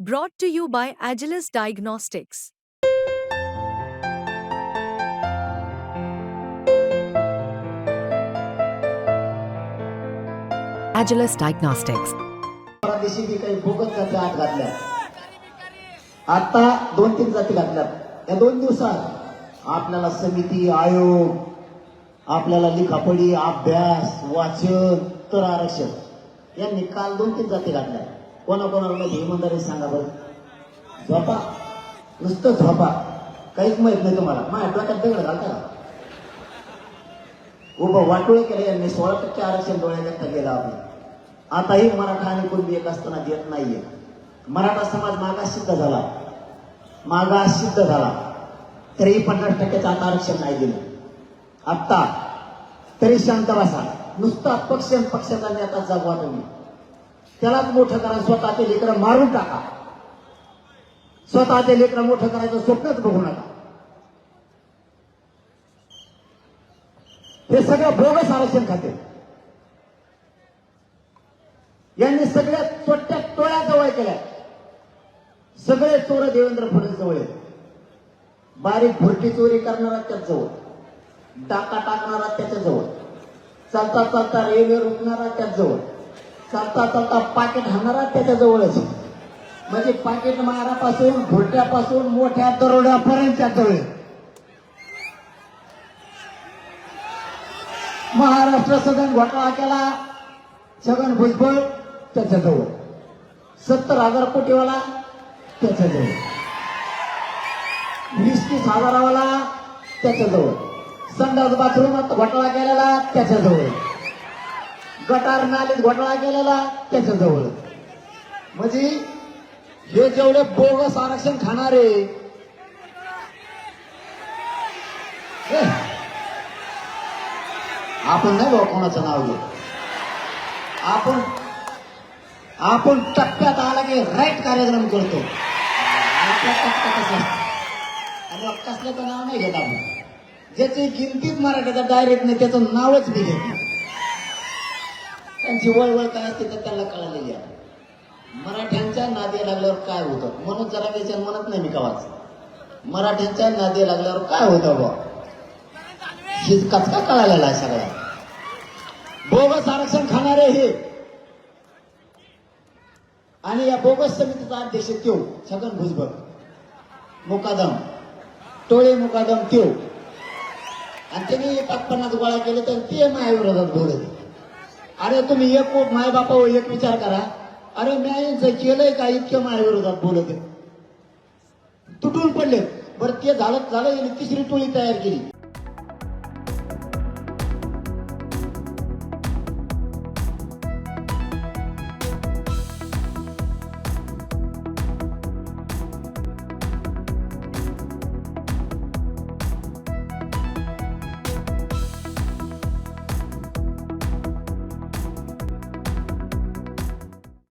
Brought to you by Agilis Diagnostics. Agilis Diagnostics. परदेशी काही bogus जाती आत घातल्या आता दोन तीन जाती घातल्यात या दोन दिवसात आपल्याला समिती आयोग आपल्याला लिखापडी अभ्यास वाचन तर आरक्षण यांनी काल दोन तीन जाती घातल्या कोणाकोणाला इमानदारी सांगा बरं? झोपा. नुसतं झोपा. काहीच माहीत नाही तुम्हाला. माझ्या डोक्यात दगड घालता का? उभं वाटोळे केले यांनी सोळा टक्के आरक्षण डोळ्यात गेला आपलं आताही मराठा आणि कुणबी एक असताना देत नाहीये. मराठा समाज मागास सिद्ध झाला. मागास सिद्ध झाला. तरीही पन्नास टक्क्याचं आता आरक्षण नाही दिलं. आत्ता तरी शांत बसा. नुसता पक्ष आणि पक्षाचा नेता जागवा तुम्ही. त्यालाच मोठं करा स्वतःचे लेकरं मारून टाका. स्वतःचे लेकरं मोठं करायचं स्वप्नच बघू नका. हे सगळं बोगस आरक्षण खाते. यांनी सगळ्या तोट्या टोळ्या जवळ केल्या. सगळे चोर देवेंद्र फडणवीस जवळ आहेत. बारीक भुरटी चोरी करणारा त्याच डाका टाकणारा त्याच्याजवळ. चालता चालता रेल्वे रुकणारा त्याच चालता चालता पाकिट हाणारा त्याच्याजवळच म्हणजे पाकिट मारापासून घोट्यापासून मोठ्या दरोड्यापर्यंत जवळ. महाराष्ट्र सदन घोटाळा केला. छगन भुजबळ त्याच्याजवळ सत्तर हजार कोटीवाला त्याच्याजवळ वीस तीस हजारावाला त्याच्याजवळ संडास बाथरूमात घोटाळा केलेला त्याच्याजवळ गटार नालीत घोटाळा केलेला त्याच्याजवळ. म्हणजे हे जेवढे बोगस आरक्षण खाणारे हे, आपण नाही बाबा कोणाचं नाव घेऊ आपण आपण टप्प्यात आला की राईट कार्यक्रम करतो. आपला टप्पा कसा आणि कसल्याचं नाव नाही घेत आपण. ज्याची किमतीत मराठीचा डायरेक्ट नाही त्याचं नावच मी घेत. नाही. त्यांची वळवळ काय असते तर त्याला कळालेली आहे. मराठ्यांच्या नादी लागल्यावर काय होतं? म्हणून जरा त्याच्या म्हणत नाही मी कवाच. मराठ्यांच्या नादी लागल्यावर काय होतं बा हे कचका कळालेला आहे सगळ्या बोगस आरक्षण खाणारे हे. आणि या बोगस समितीचा अध्यक्ष त्यो छगन भुजबळ. मुकादम. टोळे मुकादम त्यो. आणि त्यांनी पाच पन्नास गोळा केले तर ते माझ्या विरोधात बोलत अरे तुम्ही एक माय बापा हो, एक विचार करा. अरे मी यांचं केलंय का इतकं माझ्याविरोधात बोलत? आहे. तुटून पडले बरं ते झालं झालं तिसरी टोळी तयार केली.